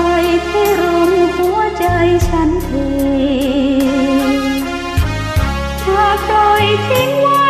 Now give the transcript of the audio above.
ไปที่รุมหัวใจฉันเทเธอปล่อยทิ้งไว้